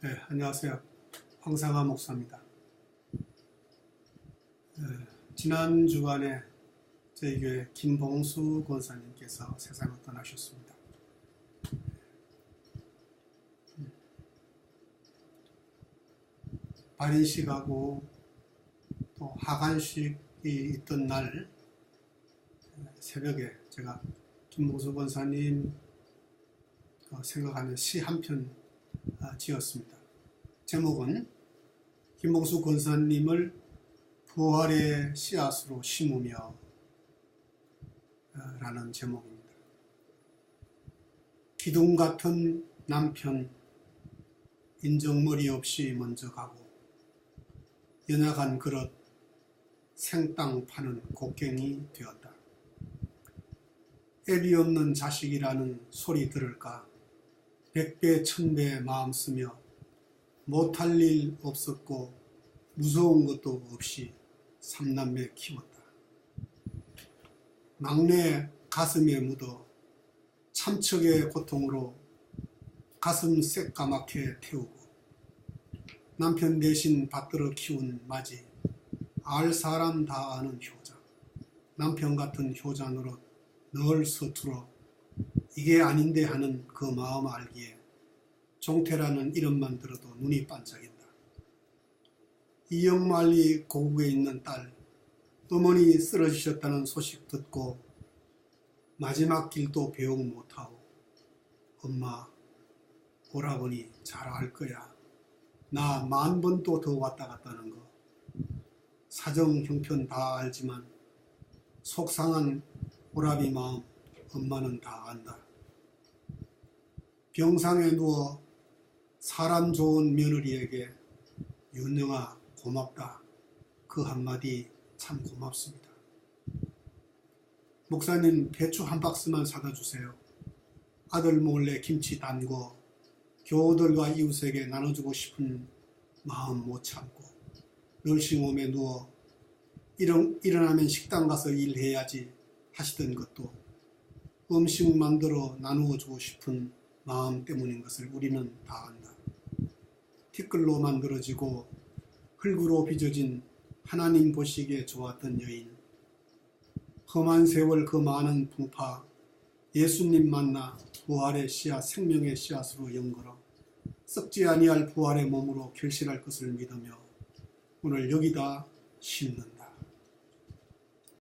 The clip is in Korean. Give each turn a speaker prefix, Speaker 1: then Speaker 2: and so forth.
Speaker 1: 네, 안녕하세요. 황상화 목사입니다. 네, 지난 주간에 저희 교회 김봉수 권사님께서 세상을 떠나셨습니다. 발인식하고 또 하간식이 있던 날 새벽에 제가 김봉수 권사님 어, 생각하는 시 한편 아, 지었습니다. 제목은 김봉수 권사님을 부활의 씨앗으로 심으며 아, 라는 제목입니다. 기둥 같은 남편 인정머리 없이 먼저 가고 연약한 그릇 생땅 파는 곡괭이 되었다. 애비 없는 자식이라는 소리 들을까 백배 천배 마음 쓰며 못할 일 없었고 무서운 것도 없이 삼남매 키웠다. 막내 가슴에 묻어 참척의 고통으로 가슴 새까맣게 태우고 남편 대신 받들어 키운 맞이 알 사람 다 아는 효자 남편 같은 효자 노릇 늘 서툴어 이게 아닌데 하는 그 마음 알기에 종태라는 이름만 들어도 눈이 반짝인다. 이영만리 고국에 있는 딸 어머니 쓰러지셨다는 소식 듣고 마지막 길도 배웅 못하고 엄마 오라버니 잘 알 거야. 나 만 번도 더 왔다 갔다는 거. 사정 형편 다 알지만 속상한 오라비 마음 엄마는 다 안다. 병상에 누워 사람 좋은 며느리에게 윤영아 고맙다. 그 한마디 참 고맙습니다. 목사님 배추 한 박스만 사다 주세요. 아들 몰래 김치 담고 교우들과 이웃에게 나눠주고 싶은 마음 못 참고 널싱홈에 누워 일어, 일어나면 식당 가서 일해야지 하시던 것도 음식 만들어 나누어 주고 싶은 마음 때문인 것을 우리는 다 안다. 티끌로 만들어지고 흙으로 빚어진 하나님 보시기에 좋았던 여인. 험한 세월 그 많은 풍파 예수님 만나 부활의 씨앗 생명의 씨앗으로 연걸어 썩지 아니할 부활의 몸으로 결실할 것을 믿으며 오늘 여기다 심는다.